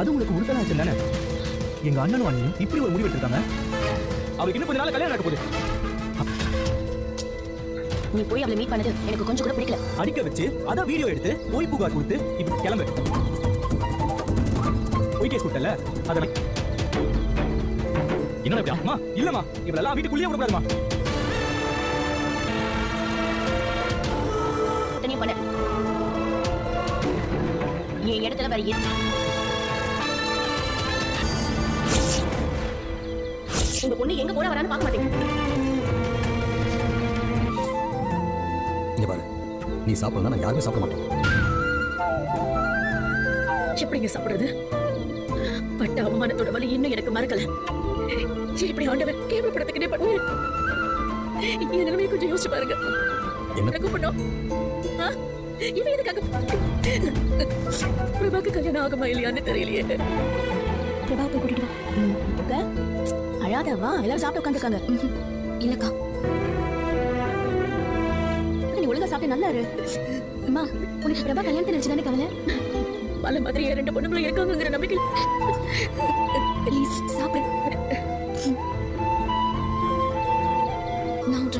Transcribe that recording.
அது உங்களுக்கு உறுத்தலாச்சு தானே? எங்க அண்ணனும் அண்ணியும் இப்படி ஒரு முடிவு எடுத்திருக்காங்க. அவருக்கு இன்னும் கொஞ்ச நாள் கல்யாணம் நடக்க போகுது. நீ போய் அவளை மீட் பண்ணது எனக்கு கொஞ்சம் கூட பிடிக்கல. அடிக்க வச்சு அதான் வீடியோ எடுத்து போய் புகார் கொடுத்து இப்படி கிளம்பு. போய் கேஸ் கொடுத்தல அத என்ன இப்படி அம்மா இல்லம்மா இவளெல்லாம் வீட்டுக்குள்ளேயே விடக்கூடாதுமா. பண்ண. என் இடத்துல வேற உங்க பொண்ணு எங்க போற வரான்னு பார்க்க மாட்டேங்க. இங்க பாரு. நீ சாப்பிடலாம் நான் யாருமே சாப்பிட மாட்டோம் எப்படிங்க சாப்பிடுறது? பட்ட அவமானத்தோட வலி இன்னும் எனக்கு மறக்கல. இப்படி ஆண்டவன் கேவலப்படத்துக்குனே பண்ணுவேன் என் நிலைமையை கொஞ்சம் யோசிச்சு பாருங்க. என்ன? கூப்பிடணும்? இவன் எதுக்காக? பிரபாக்கு கல்யாணம் ஆகுமா இல்லையான்னு தெரியலையே. பிரபா போய் கூட்டிட்டு வா. அழாத வா எல்லாரும் சாப்பிட்டு உட்காந்துருக்காங்க இல்லக்கா. நீ ஒழுங்கா சாப்பிட்டு நல்லா இரு. அம்மா உனக்கு பிரபா கல்யாணத்தை நினைச்சு தானே கவலை? பல மாதிரி ரெண்டு பொண்ணுங்களும் இருக்காங்கிற நம்பிக்கை ப்ளீஸ் சாப்பிடு. நான்.